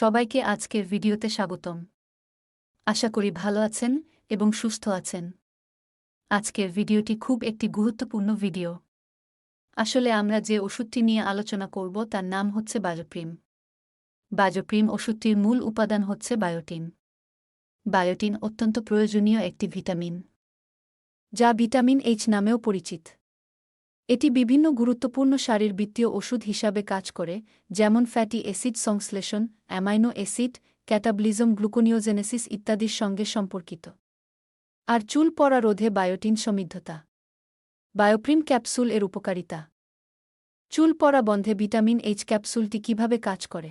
সবাইকে আজকের ভিডিওতে স্বাগতম। আশা করি ভালো আছেন এবং সুস্থ আছেন। আজকের ভিডিওটি খুব একটি গুরুত্বপূর্ণ ভিডিও। আসলে আমরা যে ওষুধটি নিয়ে আলোচনা করব তার নাম হচ্ছে বায়োপ্রিম। বায়োপ্রিম ওষুধটির মূল উপাদান হচ্ছে বায়োটিন। বায়োটিন অত্যন্ত প্রয়োজনীয় একটি ভিটামিন। যা ভিটামিন এইচ নামেও পরিচিত। এটি বিভিন্ন গুরুত্বপূর্ণ শারীরবৃত্তীয় ওষুধ হিসাবে কাজ করে, যেমন ফ্যাটি অ্যাসিড সংশ্লেষণ, অ্যামাইনো অ্যাসিড, ক্যাটাবলিজম গ্লুকোনিওজেনেসিস ইত্যাদির সঙ্গে সম্পর্কিত। আর চুল পড়া রোধে বায়োটিন সমৃদ্ধতা। বায়োপ্রিম ক্যাপসুল এর উপকারিতা। চুল পড়া বন্ধে ভিটামিন এইচ ক্যাপসুলটি কীভাবে কাজ করে?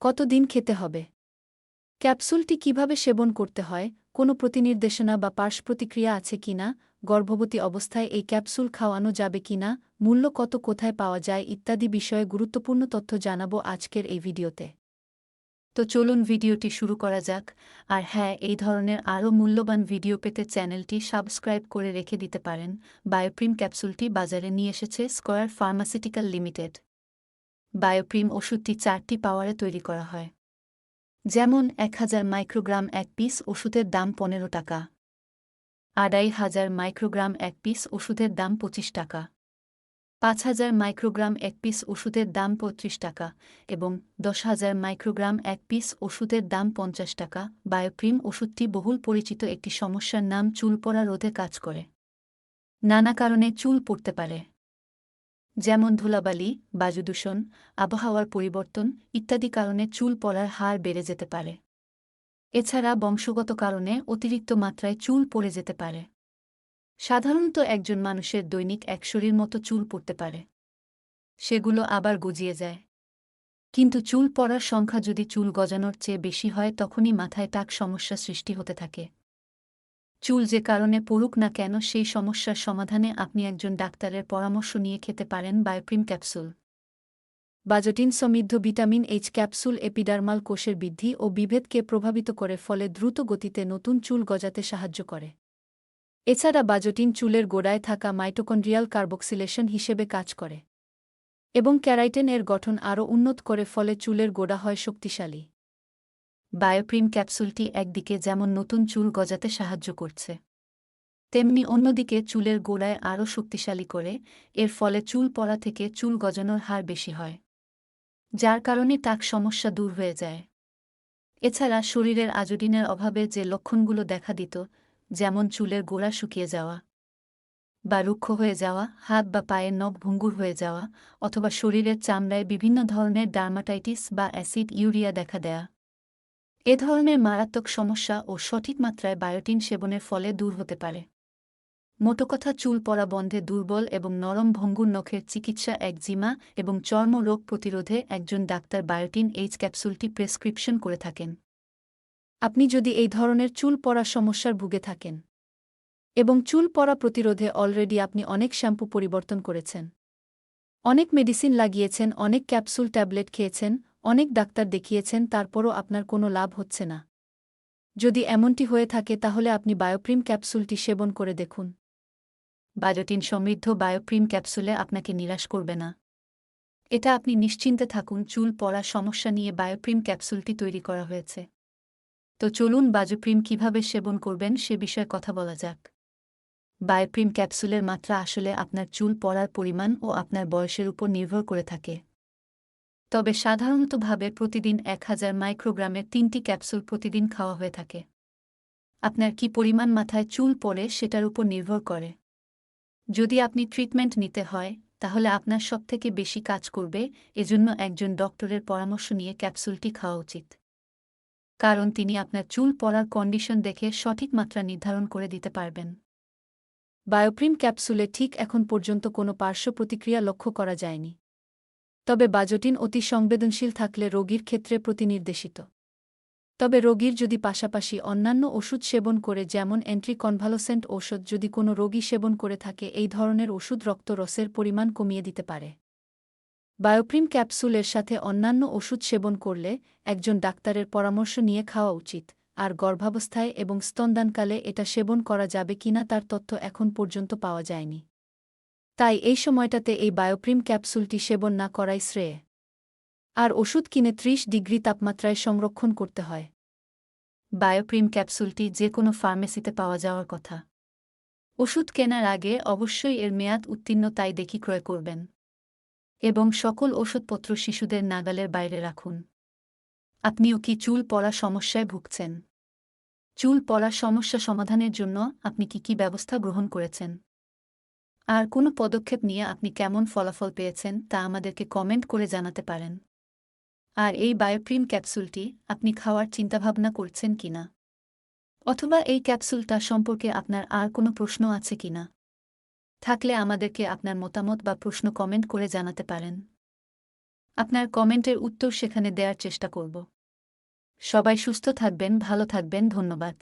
কতদিন খেতে হবে? ক্যাপসুলটি কীভাবে সেবন করতে হয়? কোনো প্রতিনির্দেশনা বা পার্শ্ব প্রতিক্রিয়া আছে কিনা? গর্ভবতী অবস্থায় এই ক্যাপসুল খাওয়ানো যাবে কিনা মূল্য কত কোথায় পাওয়া যায় ইত্যাদি বিষয়ে গুরুত্বপূর্ণ তথ্য জানাব আজকের এই ভিডিওতে। তো চলুন ভিডিওটি শুরু করা যাক। আর হ্যাঁ এই ধরনের আরও মূল্যবান ভিডিও পেতে চ্যানেলটি সাবস্ক্রাইব করে রেখে দিতে পারেন। বায়োপ্রিম ক্যাপসুলটি বাজারে নিয়ে এসেছে স্কয়ার ফার্মাসিউটিক্যাল লিমিটেড। বায়োপ্রিম ওষুধটি চারটি পাওয়ারে তৈরি করা হয়। যেমন, এক হাজার মাইক্রোগ্রাম এক পিস ওষুধের দাম পনেরো টাকা। আড়াই হাজার মাইক্রোগ্রাম এক পিস ওষুধের দাম পঁচিশ টাকা। পাঁচ হাজার মাইক্রোগ্রাম এক পিস ওষুধের দাম পঁয়ত্রিশ টাকা এবং দশ হাজার মাইক্রোগ্রাম এক পিস ওষুধের দাম পঞ্চাশ টাকা। বায়োপ্রিম ওষুধটি বহুল পরিচিত একটি সমস্যার নাম চুল পড়া রোধে কাজ করে। নানা কারণে চুল পড়তে পারে। যেমন ধুলাবালি, বায়ুদূষণ, আবহাওয়ার পরিবর্তন ইত্যাদি কারণে চুল পড়ার হার বেড়ে যেতে পারে। এছাড়া বংশগত কারণে অতিরিক্ত মাত্রায় চুল পড়ে যেতে পারে। সাধারণত একজন মানুষের দৈনিক একশোরির মতো চুল পড়তে পারে। সেগুলো আবার গজিয়ে যায়। কিন্তু চুল পড়ার সংখ্যা যদি চুল গজানোর চেয়ে বেশি হয়, তখনই মাথায় টাক সমস্যা সৃষ্টি হতে থাকে। চুল যে কারণে পড়ুক না কেন, সেই সমস্যার সমাধানে আপনি একজন ডাক্তারের পরামর্শ নিয়ে খেতে পারেন বায়োপ্রিম ক্যাপসুল। বাজটিন সমৃদ্ধ ভিটামিন এইচ ক্যাপসুল এপিডার্মাল কোষের বৃদ্ধি ও বিভেদকে প্রভাবিত করে ফলে দ্রুত গতিতে নতুন চুল গজাতে সাহায্য করে। এছাড়া বাজটিন চুলের গোড়ায় থাকা মাইটোকন্ড্রিয়াল কার্বক্সিলেশন হিসেবে কাজ করে এবং ক্যারাইটেন এর গঠন আরও উন্নত করে ফলে চুলের গোড়া হয় শক্তিশালী। বায়োপ্রিম ক্যাপসুলটি একদিকে যেমন নতুন চুল গজাতে সাহায্য করছে, তেমনি অন্যদিকে চুলের গোড়ায় আরও শক্তিশালী করে, এর ফলে চুল পড়া থেকে চুল গজানোর হার বেশি হয়। যার কারণে টাক সমস্যা দূর হয়ে যায়। এছাড়া শরীরের আজোডিনের অভাবে যে লক্ষণগুলো দেখা দিত, যেমন চুলের গোড়া শুকিয়ে যাওয়া বা রুক্ষ হয়ে যাওয়া, হাত বা পায়ের নখ ভঙ্গুর হয়ে যাওয়া অথবা শরীরের চামড়ায় বিভিন্ন ধরনের ডার্মাটাইটিস বা অ্যাসিড ইউরিয়া দেখা দেয়া। এ ধরনের মারাত্মক সমস্যা ও সঠিক মাত্রায় বায়োটিন সেবনের ফলে দূর হতে পারে। মোটকথা চুল পড়া বন্ধে দুর্বল এবং নরম ভঙ্গুর নখের চিকিৎসা একজিমা এবং চর্ম রোগ প্রতিরোধে একজন ডাক্তার বায়োটিন এইচ ক্যাপসুলটি প্রেসক্রিপশন করে থাকেন। আপনি যদি এই ধরনের চুল পড়া সমস্যার ভুগে থাকেন এবং চুল পড়া প্রতিরোধে অলরেডি আপনি অনেক শ্যাম্পু পরিবর্তন করেছেন, অনেক মেডিসিন লাগিয়েছেন, অনেক ক্যাপসুল ট্যাবলেট খেয়েছেন, অনেক ডাক্তার দেখিয়েছেন, তারপরও আপনার কোনো লাভ হচ্ছে না। যদি এমনটি হয়ে থাকে তাহলে আপনি বায়োপ্রিম ক্যাপসুলটি সেবন করে দেখুন। বায়োটিন সমৃদ্ধ বায়োপ্রিম ক্যাপসুলে আপনাকে নিরাশ করবে না। এটা আপনি নিশ্চিন্তে থাকুন, চুল পড়া সমস্যা নিয়ে বায়োপ্রিম ক্যাপসুলটি তৈরি করা হয়েছে। তো চলুন বায়োপ্রিম কীভাবে সেবন করবেন সে বিষয়ে কথা বলা যাক। বায়োপ্রিম ক্যাপসুলের মাত্রা আসলে আপনার চুল পড়ার পরিমাণ ও আপনার বয়সের উপর নির্ভর করে থাকে। তবে সাধারণতভাবে প্রতিদিন এক হাজার মাইক্রোগ্রামের তিনটি ক্যাপসুল প্রতিদিন খাওয়া হয়ে থাকে। আপনার কি পরিমাণ মাথায় চুল পড়ে সেটার উপর নির্ভর করে। যদি আপনি ট্রিটমেন্ট নিতে হয়, তাহলে আপনার সবথেকে বেশি কাজ করবে এজন্য একজন ডক্টরের পরামর্শ নিয়ে ক্যাপসুলটি খাওয়া উচিত। কারণ তিনি আপনার চুল পড়ার কন্ডিশন দেখে সঠিক মাত্রা নির্ধারণ করে দিতে পারবেন। বায়োপ্রিম ক্যাপসুলে ঠিক এখন পর্যন্ত কোনো পার্শ্ব প্রতিক্রিয়া লক্ষ্য করা যায়নি। তবে বাজটিন অতি সংবেদনশীল থাকলে রোগীর ক্ষেত্রে প্রতিনির্দেশিত। তবে রোগীর যদি পাশাপাশি অন্যান্য ওষুধ সেবন করে যেমন অ্যান্ট্রি কনভালোসেন্ট ঔষধ যদি কোনো রোগী সেবন করে থাকে, এই ধরনের ওষুধ রক্তরসের পরিমাণ কমিয়ে দিতে পারে। বায়োপ্রিম ক্যাপসুলের সাথে অন্যান্য ওষুধ সেবন করলে একজন ডাক্তারের পরামর্শ নিয়ে খাওয়া উচিত, আর গর্ভাবস্থায় এবং স্তনদানকালে এটা সেবন করা যাবে কিনা তার তথ্য এখন পর্যন্ত পাওয়া যায়নি। তাই এই সময়টাতে এই বায়োপ্রিম ক্যাপসুলটি সেবন না করাই শ্রেয়। আর ওষুধ কিনে ত্রিশ ডিগ্রি তাপমাত্রায় সংরক্ষণ করতে হয়। বায়োপ্রিম ক্যাপসুলটি যে কোনো ফার্মেসিতে পাওয়া যাওয়ার কথা। ওষুধ কেনার আগে অবশ্যই এর মেয়াদ উত্তীর্ণ তাই দেখি ক্রয় করবেন। এবং সকল ওষুধপত্র শিশুদের নাগালের বাইরে রাখুন। আপনিও কি চুল পড়া সমস্যায় ভুগছেন? চুল পড়ার সমস্যা সমাধানের জন্য আপনি কি কি ব্যবস্থা গ্রহণ করেছেন? আর কোনো পদক্ষেপ নিয়ে আপনি কেমন ফলাফল পেয়েছেন তা আমাদেরকে কমেন্ট করে জানাতে পারেন। আর এই বায়োপ্রিম ক্যাপসুলটি আপনি খাওয়ার চিন্তাভাবনা করছেন কিনা অথবা এই ক্যাপসুলটা সম্পর্কে আপনার আর কোনো প্রশ্ন আছে কিনা থাকলে আমাদেরকে আপনার মতামত বা প্রশ্ন কমেন্ট করে জানাতে পারেন। আপনার কমেন্টের উত্তর সেখানে দেওয়ার চেষ্টা করব। সবাই সুস্থ থাকবেন, ভালো থাকবেন, ধন্যবাদ।